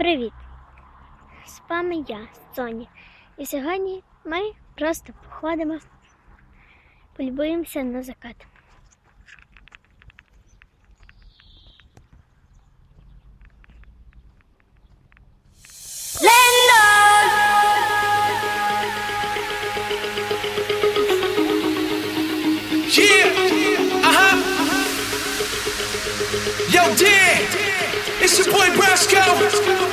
Привіт! З вами я, Соня. І сьогодні ми просто походимо, полюбуємося на закат. Yeah, uh huh. Yo, Dan, it's your boy Brasco.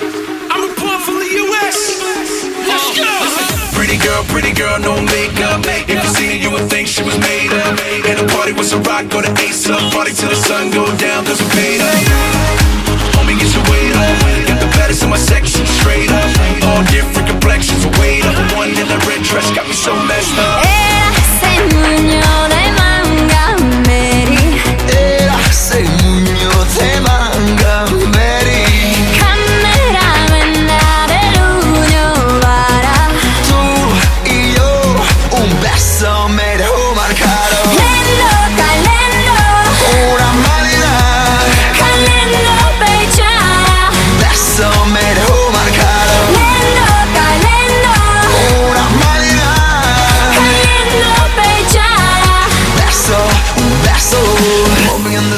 Girl, pretty girl, no makeup. If you seen her, you would think she was made up. And the party was a rock, go to Ace up. Party till the sun go down, cause we paid up.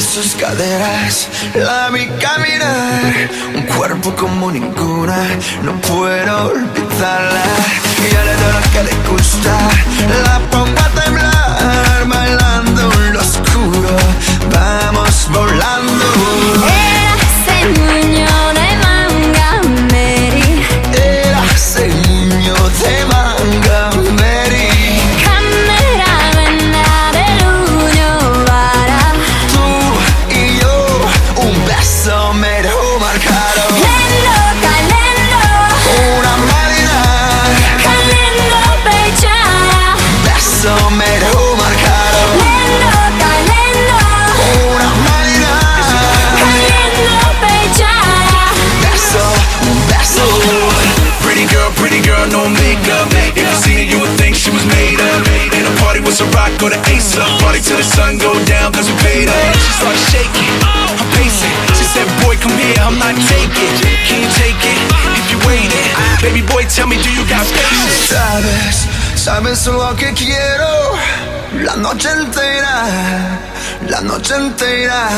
Sus caderas La vi caminar. Un cuerpo como ninguna No puedo olvidarla. Y le doy lo que le gusta La pongo a temblar go to Ace. Party till the sun go down, cause we paid up. She started shaking, I'm pacing. She said, boy, come here, I'm not taking. Can you take it? If you wait it, baby boy, tell me, do you got patience? Sabes, sabes lo que quiero La noche entera La noche entera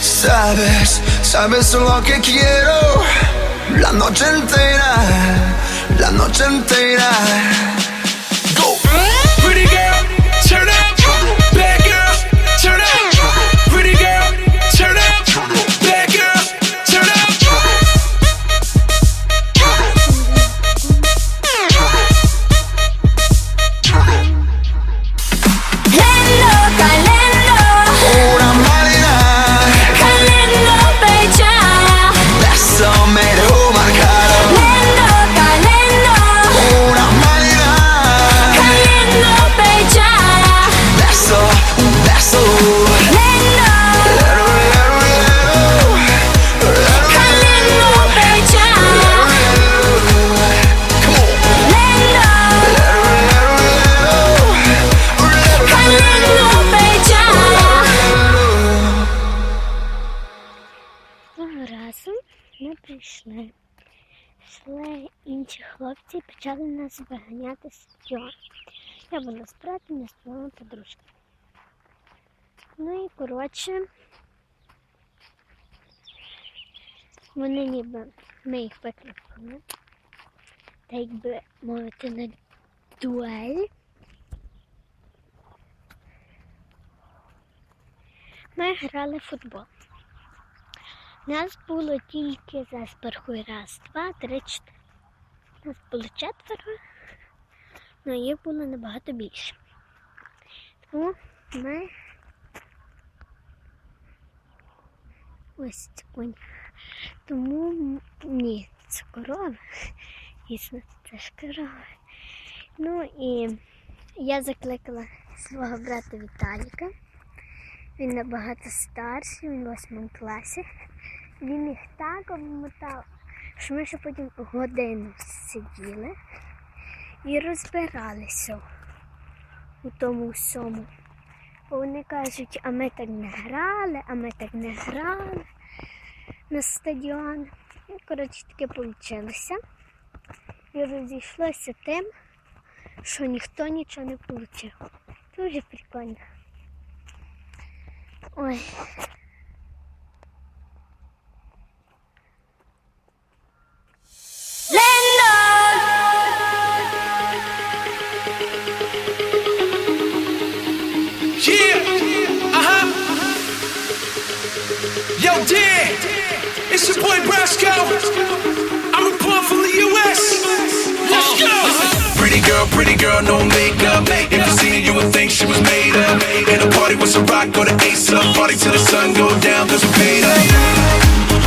Sabes, sabes lo que quiero La noche entera La noche entera інші хлопці почали нас виганяти з стадіону. Я була з братом, я з своїми подружками. Ну і коротше, вони ніби ми їх викликали. Та якби мовити на дуель. Ми грали в футбол. Нас було тільки зараз порахуй раз, два, три, чотири. Нас було четверо, але їх було набагато більше. Тому ми ось це коні. Тому ні, це корова. Дійсно, це ж корова. Ну і я закликала свого брата Віталіка. Він набагато старший, він в восьмому класі. Він їх так обмотав, що ми ще потім годину сиділи і розбиралися у тому всьому. Бо вони кажуть, а ми так не грали, а ми так не грали на стадіон. Ну, Коротше, таке вийшло. І розійшлося тим, що ніхто нічого не отримав. Дуже прикольно. Ой. Boy Brasco. I'm reporting from the US. Let's go. Pretty girl, pretty girl, no makeup. If you seen her, you would think she was made up. And the party was a rock, go to Ace up. Party till the sun go down, cause we paid up.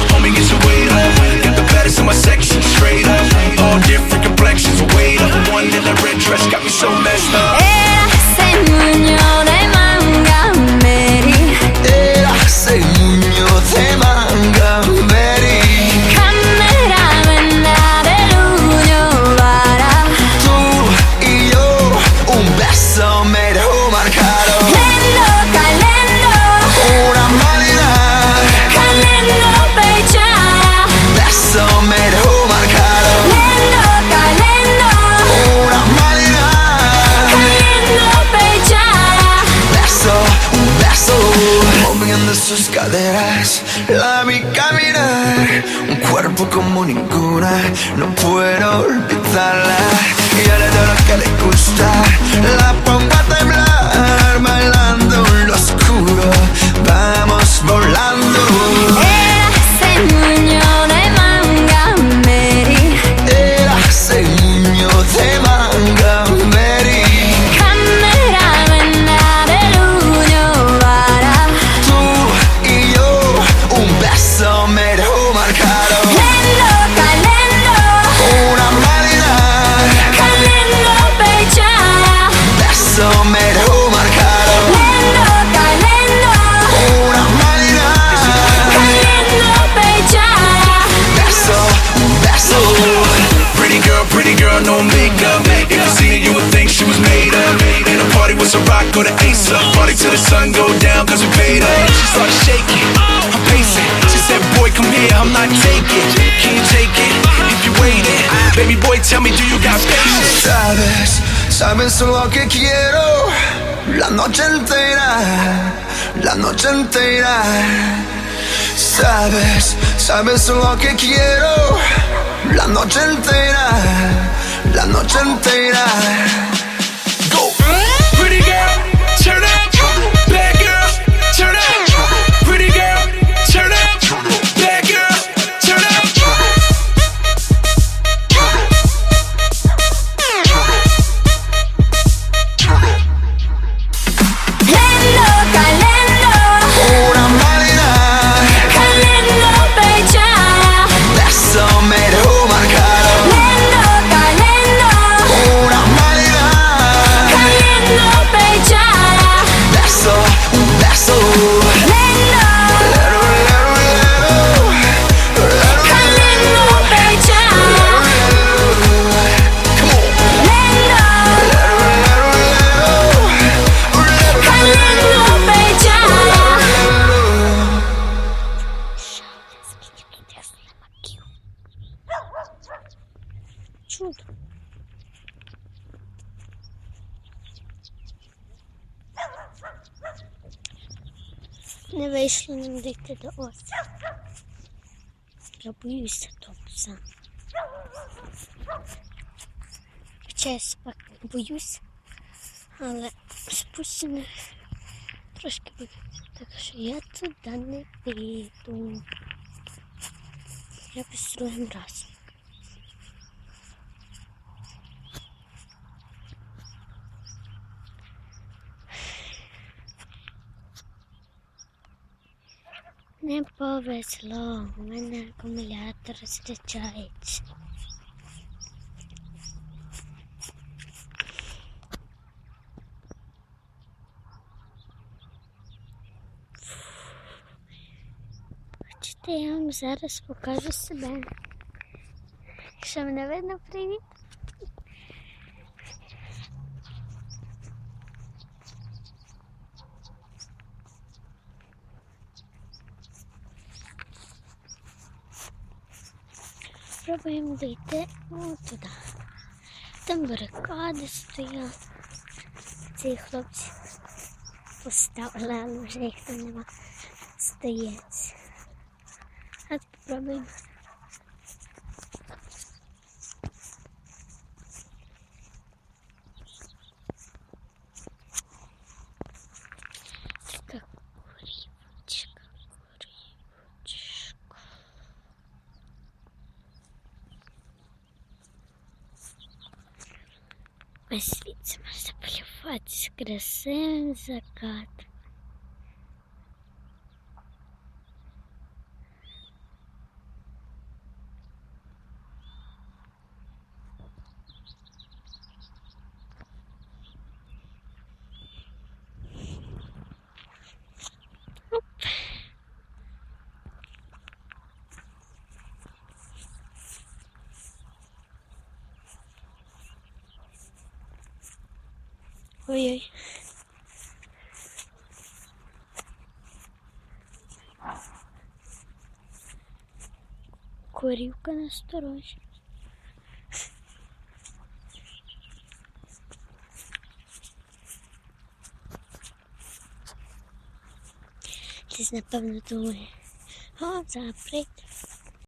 Homie, get your weight up. La vi caminar Un cuerpo como ninguna. No puedo olvidarla. Y ahora de lo que le gusta La pongo Party till the sun go down, cause we paid up. She started shaking, I'm pacing. She said, boy, come here, I'm not taking. Can you take it? If you waiting, baby boy, tell me, do you got patience? Sabes, sabes lo que quiero La noche entera La noche entera Sabes, sabes lo que quiero La noche entera La noche entera Не вийшло нам дійти до озера. Я боюся того пса. Хоча я собак боюсь, але спущено трошки боюся. Так що я туди не піду. Якось другим разом. Не повезло, у мене акумулятор зустрічається. Хочете, я вам зараз покажу себе. Якщо мене видно, привіт. Пробуємо дійти от туди. Там барикади стоять. Ці хлопці поставили, але вже їх там нема. Стається. А спробуємо. crescemos a cada Ой-ой. Корівка насторожі. Десь, напевно, думає. О, прийде.